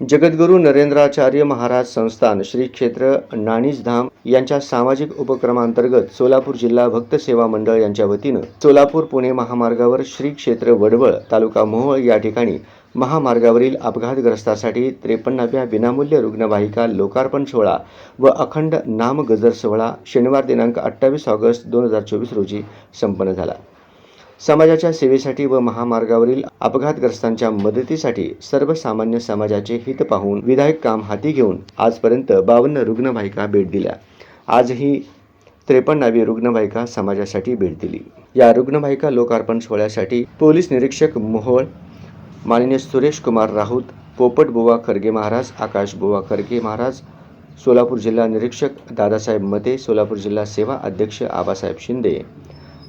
जगद्गुरू नरेंद्राचार्य महाराज संस्थान श्री क्षेत्र नाणीसधाम यांच्या सामाजिक उपक्रमांतर्गत सोलापूर जिल्हा भक्त सेवा मंडळ यांच्या वतीनं सोलापूर पुणे महामार्गावर श्री क्षेत्र वडवळ तालुका मोहोळ या ठिकाणी महामार्गावरील अपघातग्रस्तासाठी त्रेपन्नाव्या विनामूल्य रुग्णवाहिका लोकार्पण सोहळा व अखंड नाम गजर सोहळा शनिवार दिनांक अठ्ठावीस ऑगस्ट दोन हजार चोवीस रोजी संपन्न झाला. समाजाच्या सेवेसाठी व महामार्गावरील अपघातग्रस्तांच्या मदतीसाठी सर्वसामान्य समाजाचे हित पाहून विधायक काम हाती घेऊन आजपर्यंत बावन्न रुग्णवाहिका भेट दिल्या. आजही त्रेपन्नावी रुग्णवाहिका समाजासाठी भेट दिली. या रुग्णवाहिका लोकार्पण सोहळ्यासाठी पोलीस निरीक्षक मोहोळ माननीय सुरेश कुमार राऊत पोपट बुवा खरगे महाराज आकाश बुवा खरगे महाराज सोलापूर जिल्हा निरीक्षक दादासाहेब मते सोलापूर जिल्हा सेवा अध्यक्ष आबासाहेब शिंदे